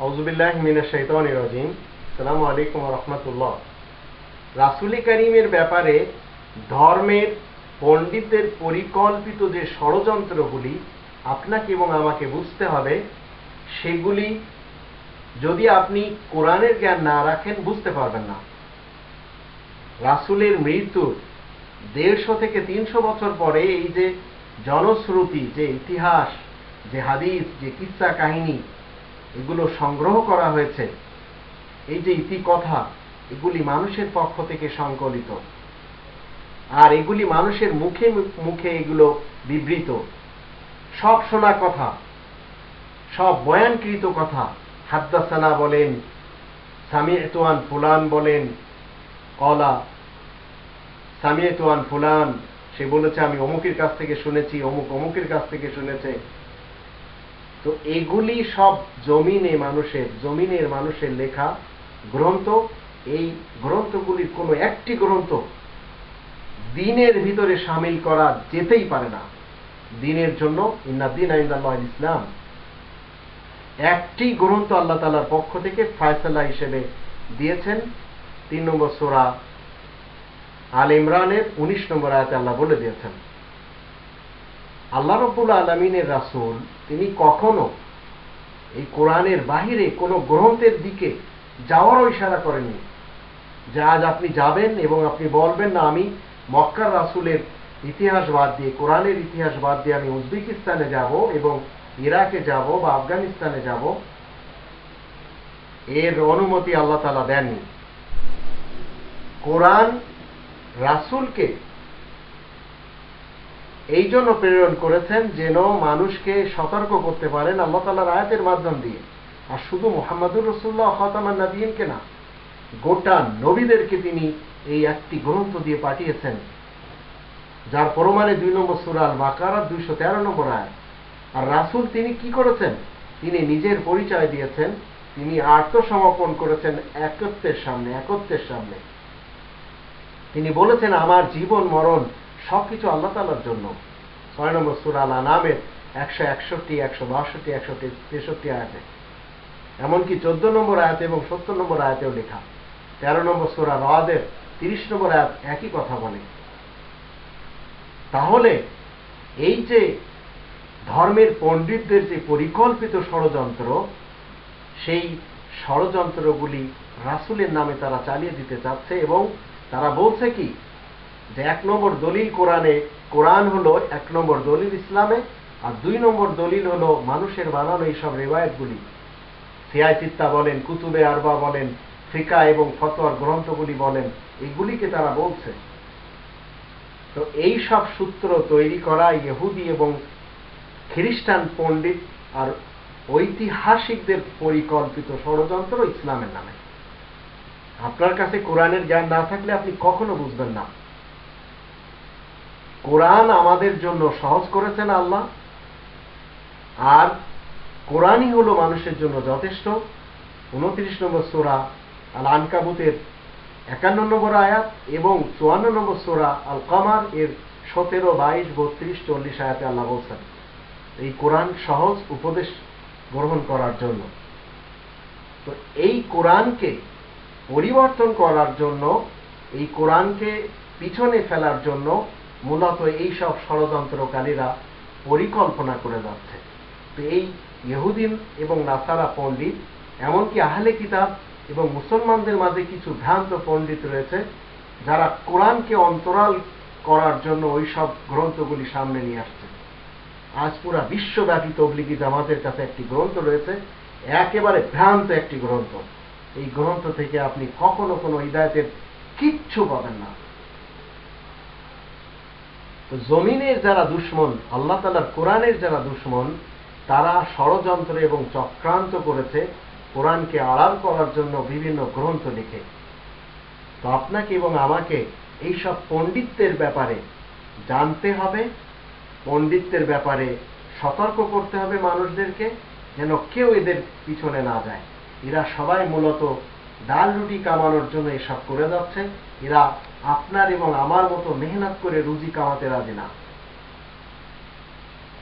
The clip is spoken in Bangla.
আউজুবিল্লাহ মিনা শৈতান রাজিম। সালামু আলাইকুম রহমতুল্লাহ। রাসুলি করিমের ব্যাপারে ধর্মের পণ্ডিতদের পরিকল্পিত যে ষড়যন্ত্রগুলি আপনাকে এবং আমাকে বুঝতে হবে, সেগুলি যদি আপনি কোরআনের জ্ঞান না রাখেন, বুঝতে পারবেন না। রাসুলের মৃত্যুর দেড়শো থেকে তিনশো বছর পরে এই যে জনশ্রুতি, যে ইতিহাস, যে হাদিস, যে কিচ্ছা কাহিনী এগুলো সংগ্রহ করা হয়েছে। এই যে ইতিকথা এগুলি মানুষের পক্ষ থেকে সংকলিত। আর এগুলি মানুষের মুখে মুখে এগুলো বিবৃত। সব শোনা কথা, সব বয়ানকৃত কথা। হাদ্দাসানা বলেন, সামিয়তুয়ান ফুলান বলেন, কলা, সামিয়তুয়ান ফুলান, সে বলেছে, আমি অমুকের কাছ থেকে শুনেছি, অমুক অমুকের কাছ থেকে শুনেছে। তো এগুলি সব জমিনে মানুষের, জমিনের মানুষের লেখা গ্রন্থ। এই গ্রন্থগুলির কোনো একটি গ্রন্থ দিনের ভিতরে সামিল করা যেতেই পারে না। দিনের জন্য ইন্নাদ্দিন আইন্দাল্লাহ ইসলাম। একটি গ্রন্থ আল্লাহ তালার পক্ষ থেকে ফায়সালা হিসেবে দিয়েছেন। তিন নম্বর সোরা আল ইমরানের উনিশ নম্বর আয়াতে আল্লাহ বলে দিয়েছেন। আল্লাহ রব্বুল আলমিনের রাসুল, তিনি কখনো এই কোরআনের বাহিরে কোনো গ্রন্থের দিকে যাওয়ারও ইশারা করেননি। যে আজ আপনি যাবেন এবং আপনি বলবেন, না, আমি মক্কার রাসুলের ইতিহাস বাদ দিয়ে, কোরআনের ইতিহাস বাদ দিয়ে আমি উজবেকিস্তানে যাব এবং ইরাকে যাব বা আফগানিস্তানে যাব। এর অনুমতি আল্লাহ তালা দেননি। কোরআন রাসুলকে এই জন্য প্রেরণ করেছেন যেন মানুষকে সতর্ক করতে পারেন আল্লাহ তালার আয়াতের মাধ্যম দিয়ে। আর শুধু মোহাম্মদুর রসুল্লাহ হতামান নাদিনকে না, গোটা নবীদেরকে তিনি এই একটি গ্রন্থ দিয়ে পাঠিয়েছেন। যার প্রমাণে দুই নম্বর সুরাল বাকারা দুইশো তেরো নম্বর আয় আর রাসুল তিনি কি করেছেন? তিনি নিজের পরিচয় দিয়েছেন। তিনি আত্মসমর্পণ করেছেন একত্বের সামনে একত্বের সামনে। তিনি বলেছেন, আমার জীবন মরণ সবকিছু আল্লাহ তালার জন্য। ছয় নম্বর সুরাল আনামের একশো একষট্টি, একশো বাষট্টি, একশো তেষট্টি আয়াতে। এমনকি চোদ্দ নম্বর আয়াতে এবং সত্তর নম্বর আয়াতেও লেখা। তেরো নম্বর সুরা রাদের তিরিশ নম্বর আয়াত একই কথা বলে। তাহলে এই যে ধর্মের পণ্ডিতদের যে পরিকল্পিত ষড়যন্ত্র, সেই ষড়যন্ত্রগুলি রাসুলের নামে তারা চালিয়ে দিতে চাচ্ছে এবং তারা বলছে কি যে এক নম্বর দলিল কোরআনে, কোরআন হলো এক নম্বর দলিল ইসলামে, আর দুই নম্বর দলিল হলো মানুষের বানানো এইসব রেওয়ায়তগুলি। সিয়াই চিত্তা বলেন, কুতুবে আরবা বলেন, ফিকা এবং ফতোয়ার গ্রন্থগুলি বলেন, এগুলিকে তারা বলছে। তো এই সব সূত্র তৈরি করা ইহুদি এবং খ্রিস্টান পণ্ডিত আর ঐতিহাসিকদের পরিকল্পিত ষড়যন্ত্র ইসলামের নামে। আপনার কাছে কোরআনের জ্ঞান না থাকলে আপনি কখনো বুঝবেন না। কোরআন আমাদের জন্য সহজ করেছেন আল্লাহ। আর কোরআনই হলো মানুষের জন্য যথেষ্ট। উনত্রিশ নম্বর সোরা আল আনকাবুতের একান্ন নম্বর আয়াত এবং চুয়ান্ন নম্বর সোরা আল কামার এর সতেরো, বাইশ, বত্রিশ, চল্লিশ আয়াতে আল্লাহ বলছেন, এই কোরআন সহজ উপদেশ গ্রহণ করার জন্য। তো এই কোরআনকে পরিবর্তন করার জন্য, এই কোরআনকে পিছনে ফেলার জন্য মূলত এই সব ষড়যন্ত্রকারীরা পরিকল্পনা করে যাচ্ছে। তো এই ইহুদিন এবং নাসারা পণ্ডিত, এমনকি আহলে কিতাব এবং মুসলমানদের মাঝে কিছু ভ্রান্ত পণ্ডিত রয়েছে, যারা কোরআনকে অন্তরাল করার জন্য ওই সব গ্রন্থগুলি সামনে নিয়ে আসছে। আজ পুরা বিশ্বব্যাপী তবলিগি জামাতের কাছে একটি গ্রন্থ রয়েছে, একেবারে ভ্রান্ত একটি গ্রন্থ। এই গ্রন্থ থেকে আপনি কখনো কোনো হৃদায়তের কিচ্ছু পাবেন না। জমিনের যারা দুশ্মন, আল্লাহ তালার কোরআনের যারা দুশ্মন, তারা ষড়যন্ত্র এবং চক্রান্ত করেছে, কোরআনকে আড়াল করার জন্য বিভিন্ন গ্রন্থ লিখে। তো আপনাকে এবং আমাকে এইসব পণ্ডিতদের ব্যাপারে জানতে হবে, পণ্ডিতদের ব্যাপারে সতর্ক করতে হবে মানুষদেরকে, যেন কেউ এদের পিছনে না যায়। এরা সবাই মূলত ডাল রুটি কামানোর জন্য এসব করে যাচ্ছে। এরা আপনার এবং আমার মতো মেহনত করে রুজি কামাতে রাজি না।